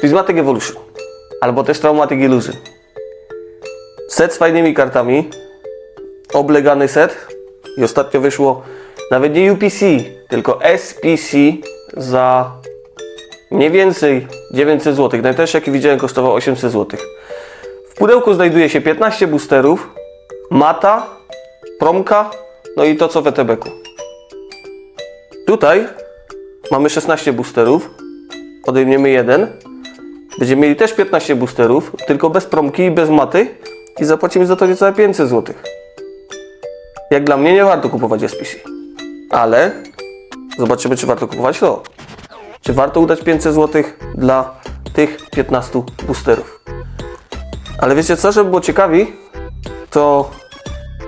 Prismatic Evolution. Albo też Traumatic Illusion. Set z fajnymi kartami. Oblegany set. I ostatnio wyszło nawet nie UPC, tylko SPC za mniej więcej 900 zł. Najtańszy jaki widziałem kosztował 800 zł. W pudełku znajduje się 15 boosterów, mata, promka, no i to co w ETB-ku. Tutaj mamy 16 boosterów, odejmiemy jeden. Będziemy mieli też 15 boosterów, tylko bez promki i bez maty i zapłacimy za to niecałe 500 zł. Jak dla mnie nie warto kupować SPC. Ale zobaczymy, czy warto kupować to. Czy warto udać 500 zł dla tych 15 boosterów. Ale wiecie co, żeby było ciekawi, to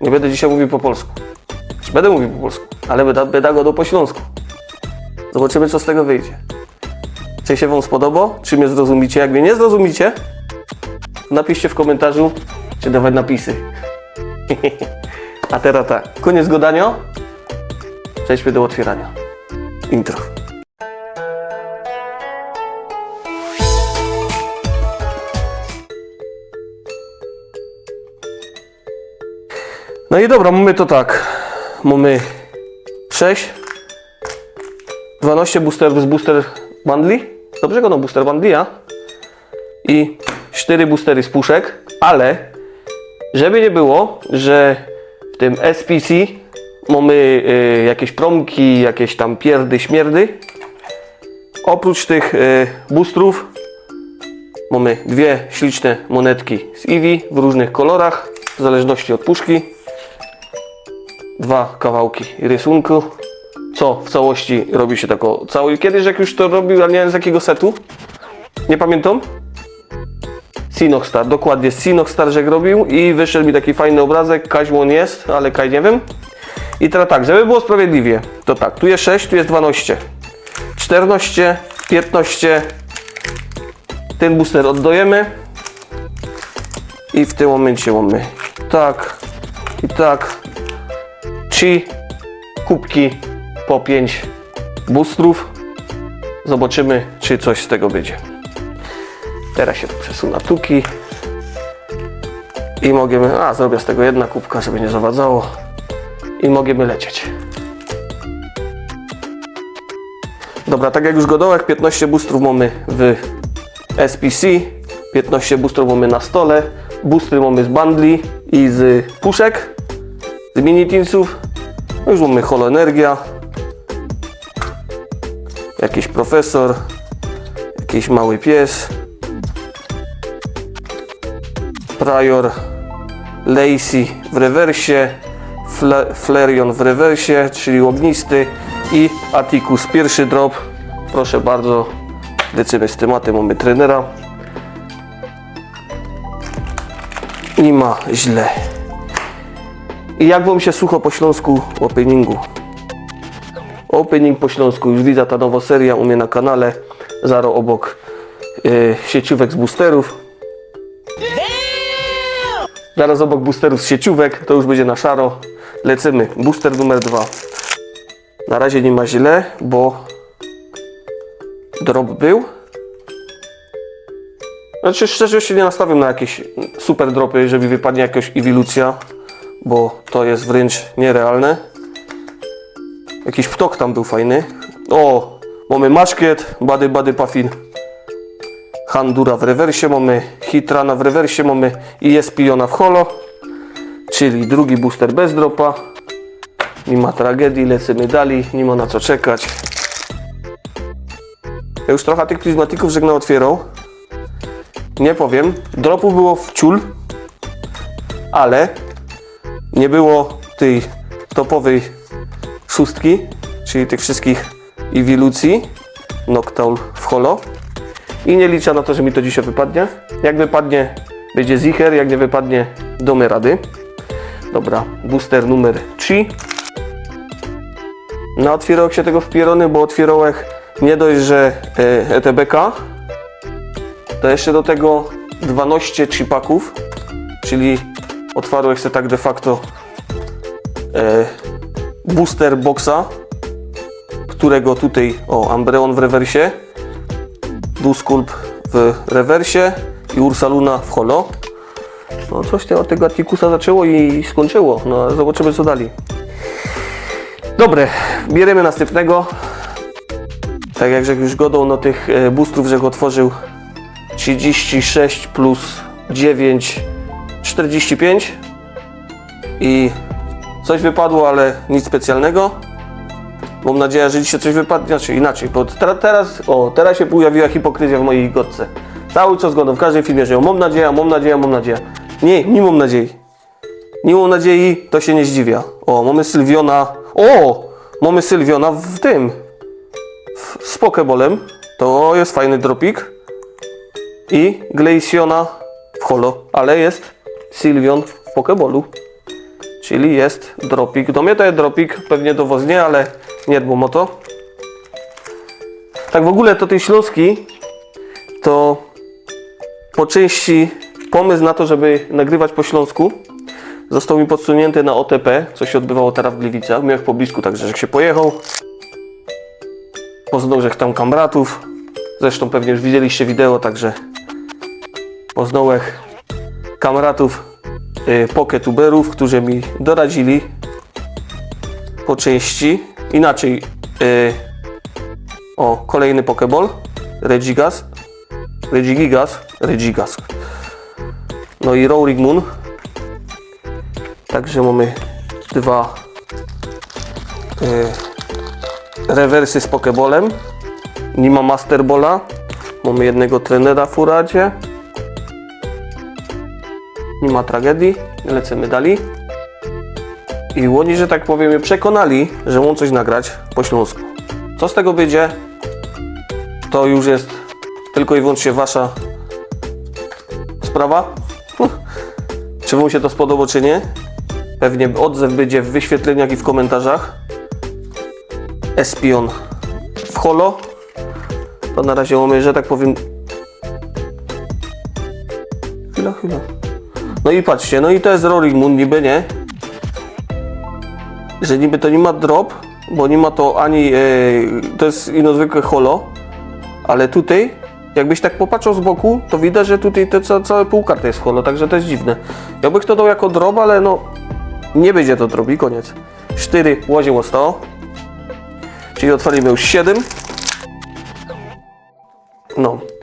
nie będę dzisiaj mówił po polsku. Będę mówił po polsku, ale będę, będę go do po śląsku. Zobaczymy, co z tego wyjdzie. Czy się Wam spodoba? Czy mnie zrozumicie? Jak mnie nie zrozumicie, napiszcie w komentarzu, czy dawać napisy. A teraz tak, koniec gadania. Przejdźmy do otwierania. Intro. No i dobra, mamy to tak. Mamy 6 12 boosterów z booster bundli. Dobrze go no booster bundli, a? I 4 boostery z puszek, ale żeby nie było, że w tym SPC mamy y, jakieś promki, jakieś tam pierdy, śmierdy. Oprócz tych y, boostrów mamy dwie śliczne monetki z Eevee w różnych kolorach, w zależności od puszki. Dwa kawałki rysunku, co w całości robi się tako cały. Kiedyś jak już to robił, ale nie wiem z jakiego setu, nie pamiętam. Sinoxstar, dokładnie Sinoxstar, że robił i wyszedł mi taki fajny obrazek, Kaźłon jest, ale Kaj nie wiem. I teraz tak, żeby było sprawiedliwie, to tak, tu jest 6, tu jest 12, 14, 15, ten booster oddajemy i w tym momencie mamy tak i tak, trzy kubki po 5 boostrów. Zobaczymy, czy coś z tego będzie. Teraz się tu tuki. I możemy, a zrobię z tego jedna kubka, żeby nie zawadzało. I możemy lecieć. Dobra, tak jak już godołek, 15 boostrów mamy w SPC, 15 boostrów mamy na stole, boostry mamy z bundli i z puszek, z mini teamsów. No już mamy Holo Energia, jakiś profesor, jakiś mały pies, Prior, Lacey w rewersie, Fle Flareon w rewersie, czyli ognisty i Atticus pierwszy drop. Proszę bardzo, lecimy z tematem, mamy trenera. Nie ma źle. I jak Wam się słucha po śląsku openingu? Opening po śląsku, już widzę ta nowa seria u mnie na kanale. Zaro obok y, sieciówek z boosterów. Zaraz obok boosterów z sieciówek, to już będzie na szaro. Lecimy. Booster numer dwa. Na razie nie ma źle, bo drop był. Znaczy szczerze się nie nastawiam na jakieś super dropy, żeby wypadnie jakaś ewilucja, bo to jest wręcz nierealne. Jakiś ptok tam był fajny. O, mamy maszkiet, bady bady puffin. Handura w rewersie mamy, Hitrana w rewersie mamy i jest Piona w holo, czyli drugi booster bez dropa. Nie ma tragedii, lecimy dalej, nie ma na co czekać. Ja już trochę tych prizmatików żegna otwierał. Nie powiem, dropów było w ciul, ale nie było tej topowej szóstki, czyli tych wszystkich ewilucji, Noctowl w holo. I nie liczę na to, że mi to dzisiaj wypadnie. Jak wypadnie, będzie zicher, jak nie wypadnie, domy rady. Dobra, booster numer 3. Na otwierałek się tego wpierony, bo otwierałek nie dość, że e, ETBK, to jeszcze do tego 12 chipaków, czyli otwarłeś sobie tak de facto e, booster boxa, którego tutaj, o, Ambreon w rewersie, Duskulp w rewersie i Ursaluna w holo. No coś się od tego Atikusa zaczęło i skończyło. No ale zobaczymy co dalej. Dobre, bierzemy następnego. Tak jak już godał, no tych e, boostów Żech otworzył 36 plus 9, 45 i coś wypadło, ale nic specjalnego. Mam nadzieję, że dzisiaj coś wypadnie, znaczy inaczej, bo teraz, o, teraz się pojawiła hipokryzja w mojej godce. Cały czas godą, w każdym filmie, że mam nadzieję, mam nadzieję, mam nadzieję. Nie, nie mam nadziei. Nie mam nadziei, to się nie zdziwia. O, mamy Sylwiona. O! Mamy Sylwiona w tym. W, z Pokebolem. To jest fajny dropik. I Glaciona w holo. Ale jest Sylwion w Pokebolu. Czyli jest dropik. Do mnie to jest dropik, pewnie dowoznie, ale nie dbam o to. Tak w ogóle to tej śląski to po części pomysł na to, żeby nagrywać po śląsku został mi podsunięty na OTP, co się odbywało teraz w Gliwicach. Miałem w poblisku, także że się pojechał. Poznał, że tam kamratów. Zresztą pewnie już widzieliście wideo, także poznałem kamratów y, poketuberów, którzy mi doradzili po części. Inaczej, y, o, kolejny Pokeball, Regigas, Regigigas, Regigas. No i Roaring Moon. Także mamy dwa y, rewersy z Pokeballem. Nie ma Masterbola. Mamy jednego trenera w Uradzie. Nie ma tragedii. Lecimy dalej. I oni, że tak powiem, przekonali, że mam coś nagrać po śląsku. Co z tego będzie, to już jest tylko i wyłącznie wasza sprawa. czy wam się to spodoba, czy nie. Pewnie odzew będzie w wyświetleniach i w komentarzach. Espion w holo. To na razie mamy, że tak powiem... Chwila, chwila. No i patrzcie, no i to jest Roaring Moon niby, nie? Że niby to nie ma drop, bo nie ma to ani... e, to jest ino zwykłe holo. Ale tutaj, jakbyś tak popatrzył z boku, to widać, że tutaj te ca całe półkarty jest holo, także to jest dziwne. Ja bych to dał jako drop, ale no... Nie będzie to drop i koniec. 4 łozie zostało. Czyli otworimy już 7. No.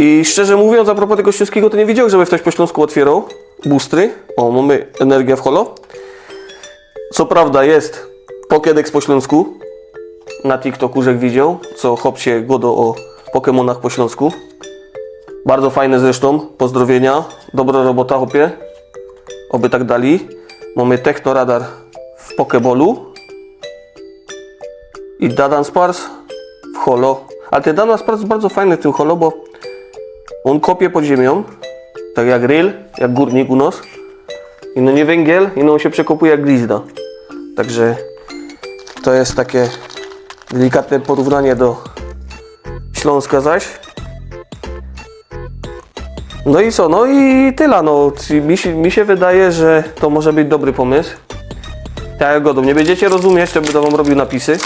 I szczerze mówiąc, a propos tego śląskiego, to nie wiedziałem, żeby ktoś po śląsku otwierał boostry. O, mamy energię w holo. Co prawda jest Pokédex po śląsku. Na TikToku, że widział, co hop się godo o Pokémonach po śląsku. Bardzo fajne zresztą. Pozdrowienia. Dobra robota, hopie. Oby tak dali. Mamy Technoradar w Pokebolu. I Dadan Spars w holo. Ale ten Dadan Spars jest bardzo fajny w tym holo, bo on kopie pod ziemią. Tak jak ryl, jak górnik u nas. I no nie węgiel, i no on się przekopuje jak glizda. Także to jest takie delikatne porównanie do Śląska zaś. No i co? No i tyle. No, mi, się, mi się wydaje, że to może być dobry pomysł. Tak jak godą nie będziecie rozumieć, to będę wam robił napisy.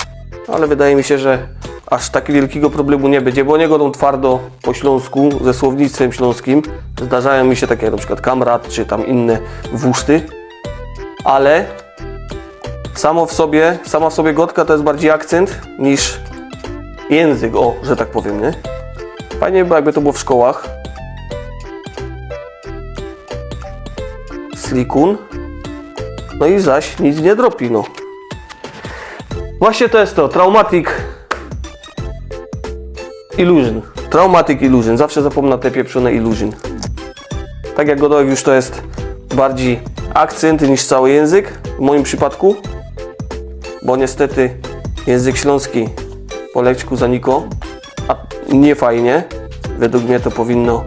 Ale wydaje mi się, że aż tak wielkiego problemu nie będzie, bo nie godą twardo po śląsku, ze słownictwem śląskim. Zdarzają mi się takie jak na przykład kamrat, czy tam inne wuszty. Ale samo w sobie, sama w sobie gotka to jest bardziej akcent niż język, o, że tak powiem, nie? Fajnie by jakby to było w szkołach. Slikun. No i zaś nic nie dropi, no. Właśnie to jest to, Traumatic Illusion. Traumatic Illusion. Zawsze zapomnę te pieprzone Illusion. Tak jak Godołek już to jest bardziej akcent niż cały język, w moim przypadku. Bo niestety język śląski po leczku zaniko, a nie fajnie. Według mnie to powinno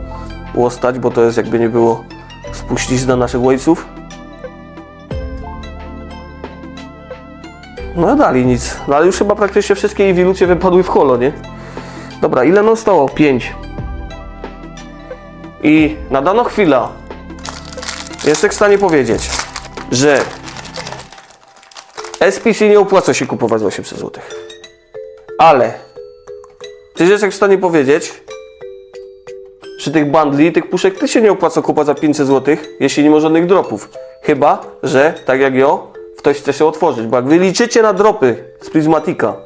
łostać, bo to jest jakby nie było spuścizna naszych ojców. No dalej nic. No ale już chyba praktycznie wszystkie ewilucje wypadły w holo, nie? Dobra, ile nam stało? 5. I na daną chwilę jestem w stanie powiedzieć, że SPC nie opłaca się kupować za 800 zł. Ale ty jesteś w stanie powiedzieć, że tych bundli, tych puszek ty się nie opłaca kupować za 500 zł, jeśli nie ma żadnych dropów. Chyba, że tak jak ja, ktoś chce się otworzyć. Bo jak wy liczycie na dropy z Prismatika,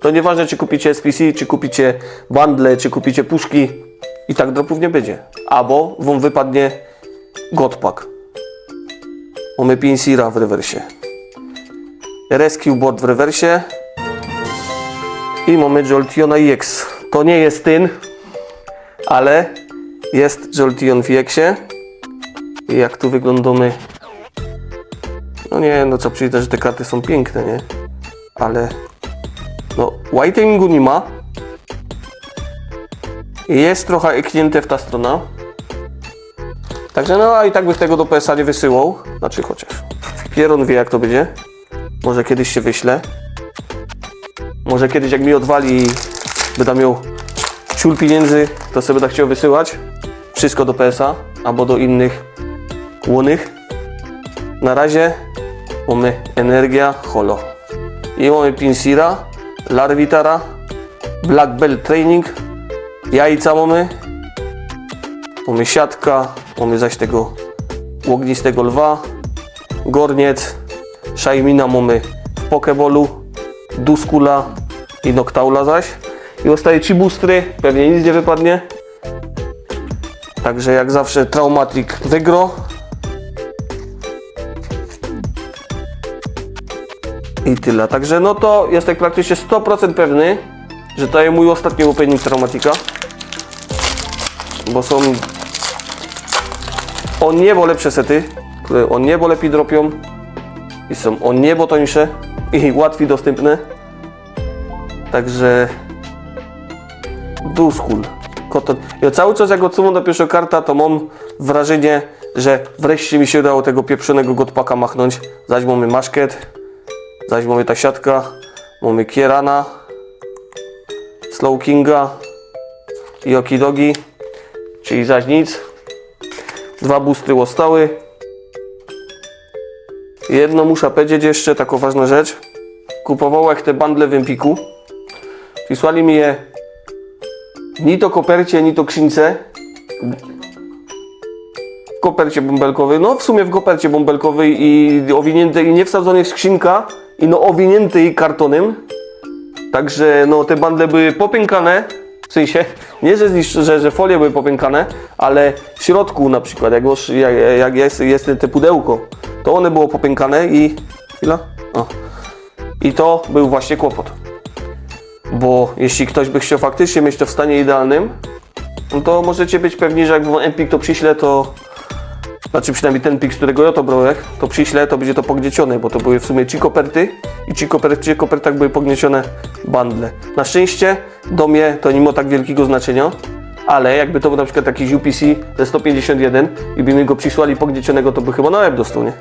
to nieważne czy kupicie SPC, czy kupicie bundle, czy kupicie puszki, i tak dropów nie będzie. Albo wam wypadnie Godpack. Mamy Pinsira w rewersie. Rescue Bot w rewersie. I mamy Joltiona EX. To nie jest ten, ale jest Joltion w EXie. I jak tu wyglądamy? No nie, no co przyjdę, że te karty są piękne, nie? Ale no, whitingu nie ma. Jest trochę eknięte w ta strona. Także no, a i tak bych tego do PSA nie wysyłał. Znaczy chociaż. Pieron wie jak to będzie. Może kiedyś się wyślę. Może kiedyś jak mi odwali i będę miał ciul pieniędzy, to sobie będę chciał wysyłać. Wszystko do PSA albo do innych łonych. Na razie mamy Energia Holo. I mamy Pinsira, Larvitara, Black Belt Training, jajca mamy, mamy siatka, mamy zaś tego ognistego lwa, gorniec, Shajmina mamy w Pokebolu, Duskula i Noctaula zaś. I zostaje ci boostry, pewnie nic nie wypadnie. Także jak zawsze Traumatic wygro. I tyle. Także no to jestem praktycznie 100% pewny, że to jest mój ostatni opening Traumatika. Bo są o niebo lepsze sety, które o niebo lepiej dropią i są o niebo tańsze i łatwiej dostępne. Także Duskul, Koton. Ja cały czas jak odsumam do pierwszego karta, to mam wrażenie, że wreszcie mi się udało tego pieprzonego Godpaka machnąć. Zaś mamy Maszket, zaś mamy ta siatka, mamy Kierana, Slow Kinga i Okidogi, czyli zaś nic. Dwa boostry zostały. Jedno muszę powiedzieć jeszcze, taką ważna rzecz. Kupowałem te bundle w Empiku. Przysłali mi je ni to kopercie, ni to skrzynce. W kopercie bąbelkowej, no w sumie w kopercie bąbelkowej i owiniętej, nie wsadzonej w skrzynka i no owiniętej kartonem. Także no te bundle były popękane, w sensie nie, że, że, że folie były popękane, ale w środku na przykład, jak, już- jak, jak jest, jest te pudełko, to one było popękane i... Chwila? O. I to był właśnie kłopot. Bo jeśli ktoś by chciał faktycznie mieć to w stanie idealnym, no to możecie być pewni, że jak wam Empik to przyśle, to znaczy przynajmniej ten pik, z którego ja to brałem, to przyślę, to będzie to pogniecione, bo to były w sumie ci koperty i ci koperty, ci kopertach były pogniecione bundle. Na szczęście do mnie to nie ma tak wielkiego znaczenia, ale jakby to był na przykład jakiś UPC ze 151 i by mi go przysłali pogniecionego, to by chyba na łeb dostał, nie?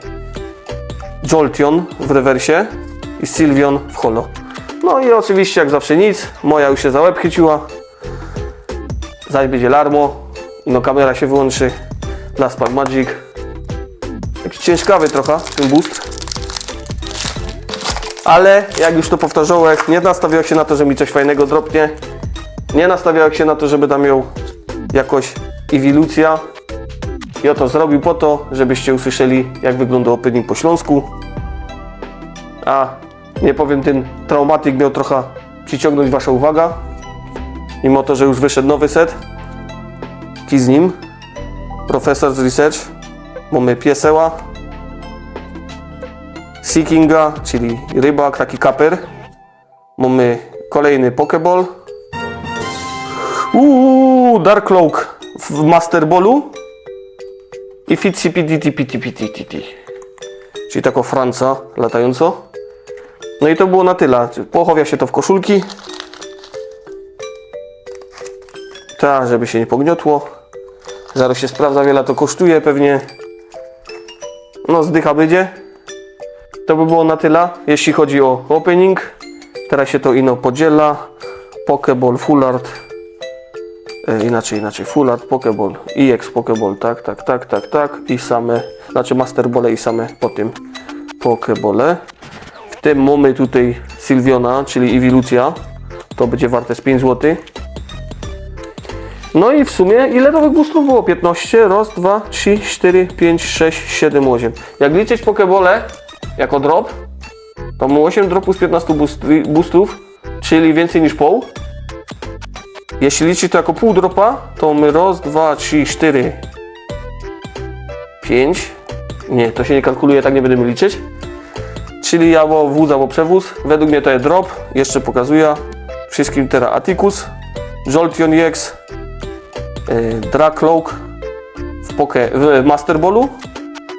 Joltion w rewersie i Sylvion w holo. No i oczywiście jak zawsze nic, moja już się za łeb chyciła. Zaś będzie Larmo, no kamera się wyłączy. Last Pack Magic. Taki ciężkawy trochę ten boost. Ale jak już to powtarzałem, nie nastawiałem się na to, że mi coś fajnego dropnie. Nie nastawiałem się na to, żeby tam miał jakoś ewilucja. I oto zrobił po to, żebyście usłyszeli, jak wygląda opening po śląsku. A nie powiem, ten traumatik miał trochę przyciągnąć Wasza uwaga. Mimo to, że już wyszedł nowy set. Ki z nim. Profesor z Research. Mamy pieseła. Seekinga, czyli rybak, taki kaper. Mamy kolejny Pokeball. Uuu, Dark Cloak w Master Ballu. I PTPTT. Czyli taką Franca latająco. No i to było na tyle. Pochowia się to w koszulki. Tak, żeby się nie pogniotło. Zaraz się sprawdza, wiele to kosztuje pewnie. No, zdycha będzie. To by było na tyle, jeśli chodzi o opening. Teraz się to ino podziela. Pokeball, Full Art. E, inaczej, inaczej. Full Art, Pokeball, EX Pokeball, tak, tak, tak, tak, tak. I same, znaczy Master Ball i same po tym Pokebole. W tym mamy tutaj Sylviona, czyli Ewilucja. To będzie warte z 5 zł. No i w sumie ile nowych boostów było? 15, raz, dwa, trzy, cztery, pięć, sześć, siedem, osiem. Jak liczyć pokebole jako drop, to mamy 8 dropów z 15 boost, boostów, czyli więcej niż pół. Jeśli liczyć to jako pół dropa, to mamy raz, dwa, trzy, cztery, pięć. Nie, to się nie kalkuluje, tak nie będziemy liczyć. Czyli albo wóz, albo przewóz. Według mnie to jest drop. Jeszcze pokazuję. Wszystkim teraz Atticus, Jolteon EX, Dracloak w, poke, w Master Ballu,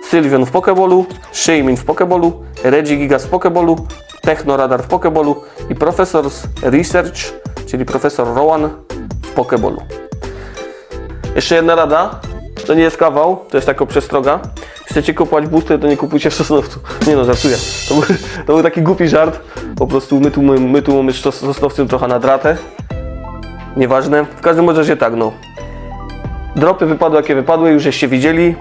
Sylveon w Pokeballu, Shaymin w Pokeballu, Regigigas w Pokeballu, Technoradar w Pokeballu i Professor's Research, czyli profesor Rowan w Pokeballu. Jeszcze jedna rada, to nie jest kawał, to jest taka przestroga. Chcecie kupować boosty, to nie kupujcie w Sosnowcu. Nie no, żartuję. To był, to był taki głupi żart. Po prostu my tu, my, my tu mamy z Sos- Sosnowcem trochę na dratę. Nieważne. W każdym razie tak, no. Dropy wypadły jakie wypadły, już żeście widzieli.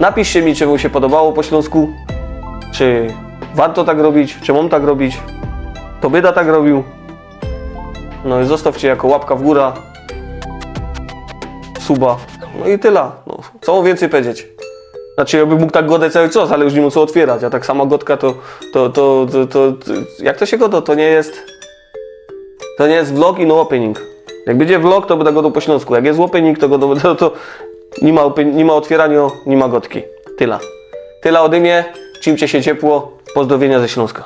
Napiszcie mi, czy wam się podobało po śląsku. Czy warto tak robić, czy mam tak robić. To byda tak robił. No i zostawcie jako łapka w górę. Suba. No i tyle. No, co więcej powiedzieć? Znaczy, ja bym mógł tak godać cały czas, ale już nie co otwierać. A tak sama godka to, to, to, to, to, to jak to się goda? To nie jest, to nie jest vlog i no opening. Jak będzie vlog, to będę godał po śląsku. Jak jest opening, to, godą, to, to nie, ma, nie ma otwierania, nie ma godki. Tyle. Tyle ode mnie. Czymcie się ciepło. Pozdrowienia ze Śląska.